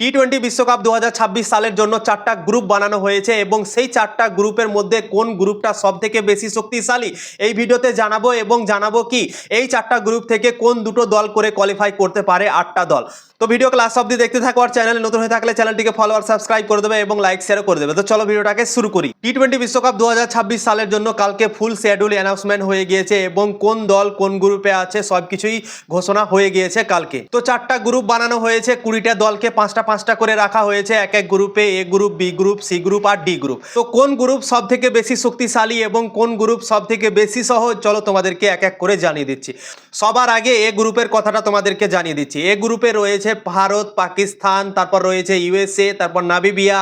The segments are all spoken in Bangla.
টি টোয়েন্টি বিশ্বকাপ দু হাজার ছাব্বিশ সালের জন্য চারটা গ্রুপ বানানো হয়েছে এবং সেই চারটা গ্রুপের মধ্যে কোন গ্রুপটা সব থেকে বেশি শক্তিশালী এই ভিডিওতে জানাব এবং জানাব কি এই চারটা গ্রুপ থেকে কোন দুটো দল করে কোয়ালিফাই করতে পারে আটটা দল। তো ভিডিও ক্লাস অবধি দেখতে থাকো আর চ্যানেলে নতুন হয়ে থাকলে চ্যানেলটিকে ফলো আর সাবস্ক্রাইব করে দেবে এবং লাইক শেয়ার করে দেবে। তো চলো ভিডিওটাকে শুরু করি। টি টোয়েন্টি বিশ্বকাপ দু হাজার ছাব্বিশ সালের জন্য কালকে ফুল শিডিউল অ্যানাউন্সমেন্ট হয়ে গিয়েছে এবং কোন দল কোন গ্রুপে আছে সব কিছুই ঘোষণা হয়ে গিয়েছে কালকে। তো চারটা গ্রুপ বানানো হয়েছে, কুড়িটা দলকে পাঁচটা পাঁচটা করে রাখা হয়েছে, এক এক গ্রুপে A group B group C group R D group তো কোন গ্রুপ সব থেকে বেশি শক্তিশালী এবং কোন গ্রুপ সব থেকে বেশি সহজ? চলো তোমাদেরকে এক এক করে জানিয়ে দিচ্ছি। সবার আগে এ গ্রুপের কথাটা তোমাদেরকে জানিয়ে দিচ্ছি। এ গ্রুপে রয়েছে ভারত, পাকিস্তান, তারপর রয়েছে ইউএসএ তারপর নাবিবিয়া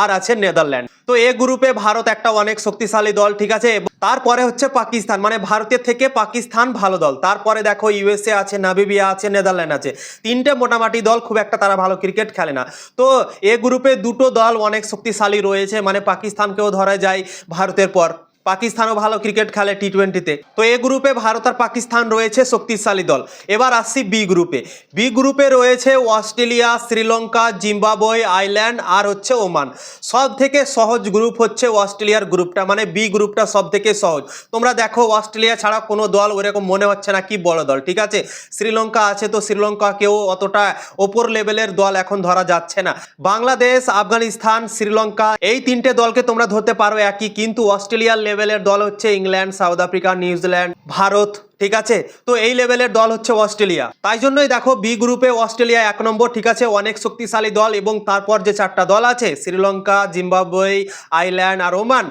আর আছে নেদারল্যান্ড। তো এ গ্রুপে ভারত একটা অনেক শক্তিশালী দল, ঠিক আছে? তারপরে হচ্ছে পাকিস্তান মানে ভারতের থেকে পাকিস্তান ভালো দল। তারপরে দেখো ইউএসএ আছে নাবিবিয়া আছে, নেদারল্যান্ড আছে। তিনটে মোটামুটি দল খুব একটা তারা ভালো ক্রিকেট খেলে না। তো এ গ্রুপে দুটো দল অনেক শক্তিশালী রয়েছে মানে পাকিস্তানকেও ধরা যায় ভারতের পর। পাকিস্তানও ভালো ক্রিকেট খেলে টি টোয়েন্টিতে তো এ গ্রুপে ভারত আর পাকিস্তান রয়েছে শক্তিশালী দল। এবার আসছি বি গ্রুপে। বি গ্রুপে রয়েছে অস্ট্রেলিয়া, শ্রীলঙ্কা, জিম্বাবয়ে আইল্যান্ড আর হচ্ছে ওমান। সব থেকে সহজ গ্রুপ হচ্ছে অস্ট্রেলিয়ার গ্রুপটা মানে বি গ্রুপটা সব থেকে সহজ। তোমরা দেখো, অস্ট্রেলিয়া ছাড়া কোনো দল ওরকম মনে হচ্ছে না কি বড় দল, ঠিক আছে? শ্রীলঙ্কা আছে, তো শ্রীলঙ্কাকেও অতটা ওপর লেভেলের দল এখন ধরা যাচ্ছে না। বাংলাদেশ, আফগানিস্তান, শ্রীলঙ্কা, এই তিনটে দলকে তোমরা ধরতে পারো একই, কিন্তু অস্ট্রেলিয়ার লেভেলের দল হচ্ছে England, South Africa, New Zealand, Bharat, ঠিক আছে? তো এই লেভেলের দল হচ্ছে অস্ট্রেলিয়া। তাই জন্যই দেখো, বি গ্রুপে অস্ট্রেলিয়া এক নম্বর, ঠিক আছে? অনেক শক্তিশালী দল এবং তারপর যে চারটা দল আছে, শ্রীলঙ্কা জিম্বাবুয়ে আইল্যান্ড আর ওমান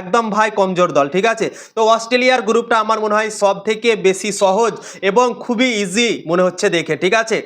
একদম ভাই কমজোর দল, ঠিক আছে? তো অস্ট্রেলিয়ার গ্রুপটা আমার মনে হয় সব থেকে বেশি সহজ এবং খুবই ইজি মনে হচ্ছে দেখে, ঠিক আছে?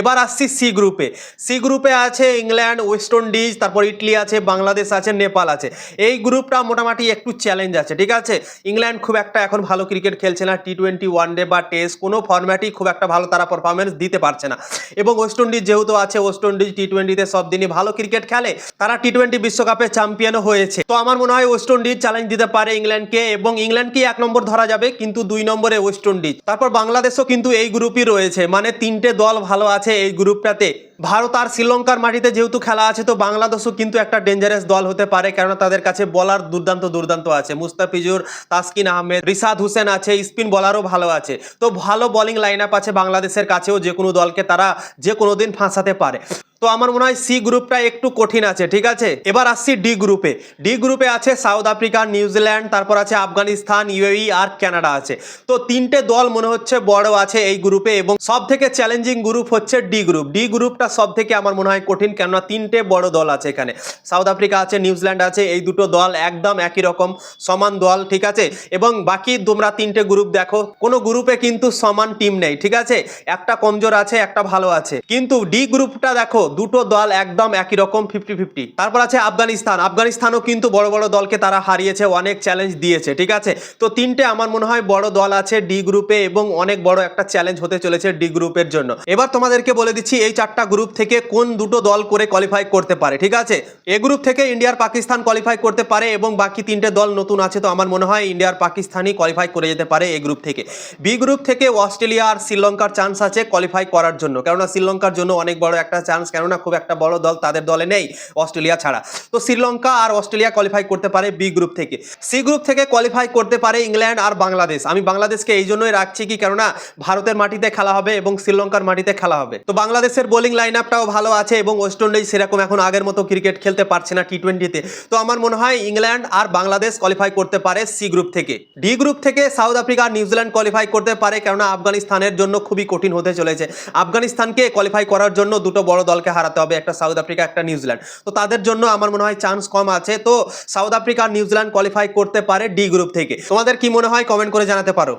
এবার আসছি সি গ্রুপে সি গ্রুপে আছে ইংল্যান্ড, ওয়েস্ট ইন্ডিজ, তারপর ইটালি আছে, বাংলাদেশ আছে, নেপাল আছে। এই গ্রুপটা মোটামুটি একটু চ্যালেঞ্জ আছে, ঠিক আছে? ইংল্যান্ড খুব একটা এখন ভালো ক্রিকেট খেলছে না টি টোয়েন্টি ওয়ান ডে বা টেস্ট কোনো ফর্ম্যাটই খুব একটা ভালো তারা পারফরমেন্স দিতে পারছে না। এবং ওয়েস্ট ইন্ডিজ যেহেতু আছে, ওয়েস্ট ইন্ডিজ টি টোয়েন্টিতে সব দিনই ভালো ক্রিকেট খেলে, তারা টি টোয়েন্টি বিশ্বকাপে চ্যাম্পিয়নও হয়েছে। তো আমার মনে হয় ওয়েস্ট ইন্ডিজ চ্যালেঞ্জ দিতে পারে ইংল্যান্ডকে এবং ইংল্যান্ডকে এক নম্বর ধরা যাবে কিন্তু দুই নম্বরে ওয়েস্ট ইন্ডিজ। তারপর বাংলাদেশও কিন্তু এই গ্রুপই রয়েছে। মানে তিনটে দল ভালো আছে এই গ্রুপটাতে ভারত আর শ্রীলঙ্কার মাটিতে যেহেতু খেলা আছে, তো বাংলাদেশও কিন্তু একটা ডেঞ্জারাস দল হতে পারে, কেননা তাদের কাছে বলার দুর্দান্ত দুর্দান্ত আছে। মুস্তাফিজুর, তাসকিন আহমেদ রিসাদ হোসেন আছে স্পিন বলারও ভালো আছে। তো ভালো বোলিং লাইন আপ আছে বাংলাদেশের কাছেও যে কোনো দলকে তারা যে কোনো দিন ফাঁসাতে পারে। তো আমার মনে হয় সি গ্রুপটা একটু কঠিন আছে, ঠিক আছে? এবার আসছি ডি গ্রুপে ডি গ্রুপে আছে সাউথ আফ্রিকা নিউজিল্যান্ড তারপর আছে আফগানিস্তান ইউএই আর কানাডা আছে। তো তিনটে দল মনে হচ্ছে বড় আছে এই গ্রুপে এবং সব থেকে চ্যালেঞ্জিং গ্রুপ হচ্ছে ডি গ্রুপ ডি গ্রুপটা সব থেকে আমার মনে হয় কঠিন, কেননা তিনটে বড় দল আছে এখানে। সাউথ আফ্রিকা আছে নিউজিল্যান্ড আছে, এই দুটো দল একদম একই রকম, সমান দল, ঠিক আছে? এবং বাকি তোমরা তিনটে গ্রুপ দেখো, কোনো গ্রুপে কিন্তু সমান টিম নেই, ঠিক আছে? একটা কমজোর আছে, একটা ভালো আছে। কিন্তু ডি গ্রুপটা দেখো, দুটো দল একদম একই রকম ফিফটি ফিফটি তারপর আছে আফগানিস্তান। আফগানিস্তানও কিন্তু বড় বড় দলকে তারা হারিয়েছে, অনেক চ্যালেঞ্জ দিয়েছে, ঠিক আছে? তো তিনটে আমার মনে হয় বড় দল আছে ডি গ্রুপে এবং অনেক বড় একটা চ্যালেঞ্জ হতে চলেছে ডি গ্রুপের জন্য। এবার তোমাদেরকে বলে দিচ্ছি, এই চারটা থেকে কোন দুটো দল করে কোয়ালিফাই করতে পারে, ঠিক আছে? এ গ্রুপ থেকে ইন্ডিয়ার পাকিস্তান কোয়ালিফাই করতে পারে এবং বাকি তিনটে দল নতুন আছে, তো আমার মনে হয় ইন্ডিয়ার পাকিস্তানই কোয়ালিফাই করে যেতে পারে এ গ্রুপ থেকে। বি গ্রুপ থেকে অস্ট্রেলিয়া আর শ্রীলঙ্কার চান্স আছে কোয়ালিফাই করার জন্য, কেননা শ্রীলঙ্কার জন্য অনেক বড় একটা চান্স কেননা খুব একটা বড় দল তাদের দলে নেই অস্ট্রেলিয়া ছাড়া। তো শ্রীলঙ্কা আর অস্ট্রেলিয়া কোয়ালিফাই করতে পারে বি গ্রুপ থেকে। সি গ্রুপ থেকে কোয়ালিফাই করতে পারে ইংল্যান্ড আর বাংলাদেশ আমি বাংলাদেশকে এই জন্যই রাখছি কি, কেননা ভারতের মাটিতে খেলা হবে এবং শ্রীলঙ্কার মাটিতে খেলা হবে। তো বাংলাদেশের বোলিং লাইন আপটাও ভালো আছে এবং ওয়েস্ট ইন্ডিজ সেরকম এখন আগের মতো ক্রিকেট খেলতে পারছে না টি টোয়েন্টিতে তো আমার মনে হয় ইংল্যান্ড আর বাংলাদেশ কোয়ালিফাই করতে পারে সি গ্রুপ থেকে। ডি গ্রুপ থেকে সাউথ আফ্রিকা আর নিউজিল্যান্ড কোয়ালিফাই করতে পারে কেননা আফগানিস্তানের জন্য খুবই কঠিন হতে চলেছে। আফগানিস্তানকে কোয়ালিফাই করার জন্য দুটো বড় দলকে হারাতে হবে, একটা সাউথ আফ্রিকা একটা নিউজিল্যান্ড তো তাদের জন্য আমার মনে হয় চান্স কম আছে। তো সাউথ আফ্রিকা আর নিউজিল্যান্ড কোয়ালিফাই করতে পারে ডি গ্রুপ থেকে। তোমাদের কি মনে হয়? কমেন্ট করে জানাতে পারো।